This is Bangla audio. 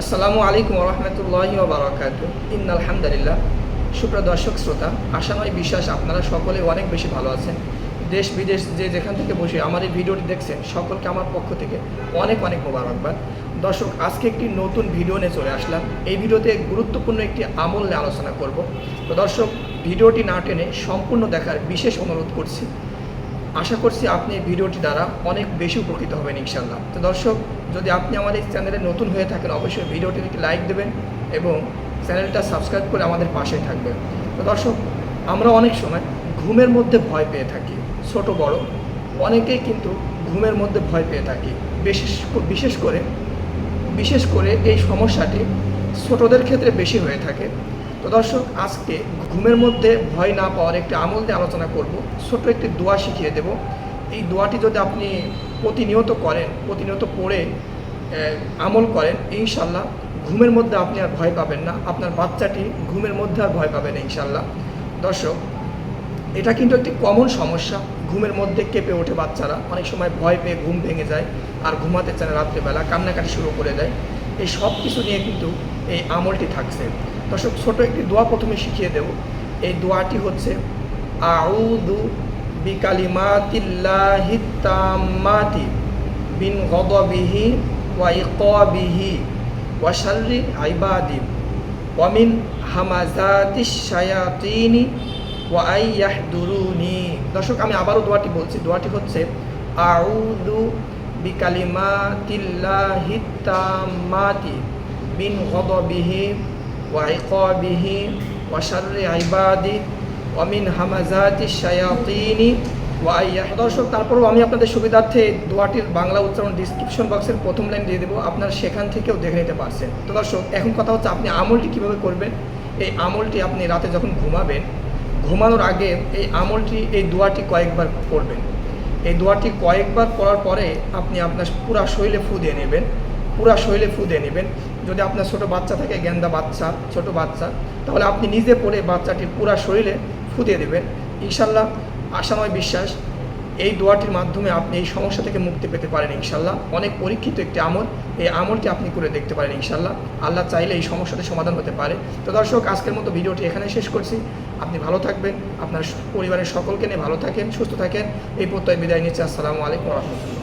আসসালামু আলাইকুম রহমতুল্লাহি বারাকাত। ইন আলহামদুলিল্লাহ সুপ্রিয় দর্শক, শ্রোতা, আশা নয়, বিশ্বাস আপনারা সকলে অনেক বেশি ভালো আছেন। দেশ, বিদেশ, যে যেখান থেকে বসে আমার এই ভিডিওটি দেখছেন, সকলকে আমার পক্ষ থেকে অনেক অনেক মোবারকবাদ। দর্শক, আজকে একটি নতুন ভিডিও নিয়ে চলে আসলাম। এই ভিডিওতে গুরুত্বপূর্ণ একটি আমল নিয়ে আলোচনা করব। তো দর্শক, ভিডিওটি না টেনে সম্পূর্ণ দেখার বিশেষ অনুরোধ করছি। আশা করছি আপনি ভিডিওটি দ্বারা অনেক বেশি উপকৃত হবেন ইনশাল্লাহ তো দর্শক, যদি আপনি আমার এই চ্যানেলে নতুন হয়ে থাকেন, অবশ্যই ভিডিওটিতে একটি লাইক দেবেন এবং চ্যানেলটা সাবস্ক্রাইব করে আমাদের পাশেই থাকবেন। তো দর্শক, আমরা অনেক সময় ঘুমের মধ্যে ভয় পেয়ে থাকি, ছোট, বড়। অনেকেই কিন্তু ঘুমের মধ্যে ভয় পেয়ে থাকি। বিশেষ বিশেষ করে বিশেষ করে এই সমস্যাটি ছোটদের ক্ষেত্রে বেশি হয়ে থাকে। তো দর্শক, আজকে ঘুমের মধ্যে ভয় না পাওয়ার একটি আমল দিয়ে আলোচনা করব। ছোট একটি দোয়া শিখিয়ে দেব। এই দোয়াটি যদি আপনি প্রতিনিয়ত করেন, প্রতিনিয়ত পড়ে আমল করেন, ইনশাল্লাহ ঘুমের মধ্যে আপনি আর ভয় পাবেন না। আপনার বাচ্চাটি ঘুমের মধ্যে আর ভয় পাবে না, ইনশাল্লাহ। দর্শক, এটা কিন্তু একটি কমন সমস্যা। ঘুমের মধ্যে কেঁপে ওঠে বাচ্চারা। অনেক সময় ভয় পেয়ে ঘুম ভেঙে যায় আর ঘুমাতে চায় রাত্রেবেলা, কান্নাকাটি শুরু করে দেয়। এই সব কিছু নিয়ে কিন্তু এই আমলটি থাকছে। দর্শক, ছোট একটি দোয়া প্রথমে শিখিয়ে দেব। এই দোয়াটি হচ্ছে আউদু বিকালিমাতিল্লাহি তাম্মাতি বিন গদবিহি ওয়া ইকাবিহি ওয়া শাররি ইবাদি ওয়ামিন হামাজাতিশ শায়াতিনি ওয়া আইয়াহদুরুনি দর্শক, আমি আবারও দোয়াটি বলছি। দোয়াটি হচ্ছে, আউযু বিকালিমাতিল্লাহি তাম্মাতি বিন গদবিহি শাররি ইবাদি ওয়া মিন হামাজাতিশ শায়াতিনি দর্শক, তারপরেও আমি আপনাদের সুবিধার্থে দোয়াটির বাংলা উচ্চারণ ডিসক্রিপশন বক্সের প্রথম লাইন দিয়ে দেবো। আপনারা সেখান থেকেও দেখে নিতে পারছেন। তো দর্শক, এখন কথা হচ্ছে আপনি আমলটি কীভাবে করবেন? এই আমলটি আপনি রাতে যখন ঘুমাবেন, ঘুমানোর আগে এই আমলটি, এই দোয়াটি কয়েকবার করবেন এই দোয়াটি কয়েকবার করার পরে আপনি আপনার পুরা শৈলে ফু দিয়ে নেবেন। পুরা শৈলে ফু দিয়ে নেবেন। যদি আপনার ছোট বাচ্চা থাকে, গেন্দা বাচ্চা, ছোট বাচ্চা, তাহলে আপনি নিজে পড়ে বাচ্চাটির পুরা শরীরে ফু দিয়ে দেবেন। ইনশাল্লাহ, আশাময় বিশ্বাস, এই দোয়াটির মাধ্যমে আপনি এই সমস্যা থেকে মুক্তি পেতে পারেন ইনশাল্লাহ। অনেক পরীক্ষিত একটি আমল, এই আমলটি আপনি করে দেখতে পারেন ইনশাল্লাহ। আল্লাহ চাইলে এই সমস্যাটি সমাধান হতে পারে। তো দর্শক, আজকের মতো ভিডিওটি এখানে শেষ করছি। আপনি ভালো থাকবেন, আপনার পরিবারের সকলকে নিয়ে ভালো থাকেন, সুস্থ থাকেন। এই প্রত্যয় বিদায় নিচ্ছে। আসসালামু আলাইকুম রহমতুল্লাহ।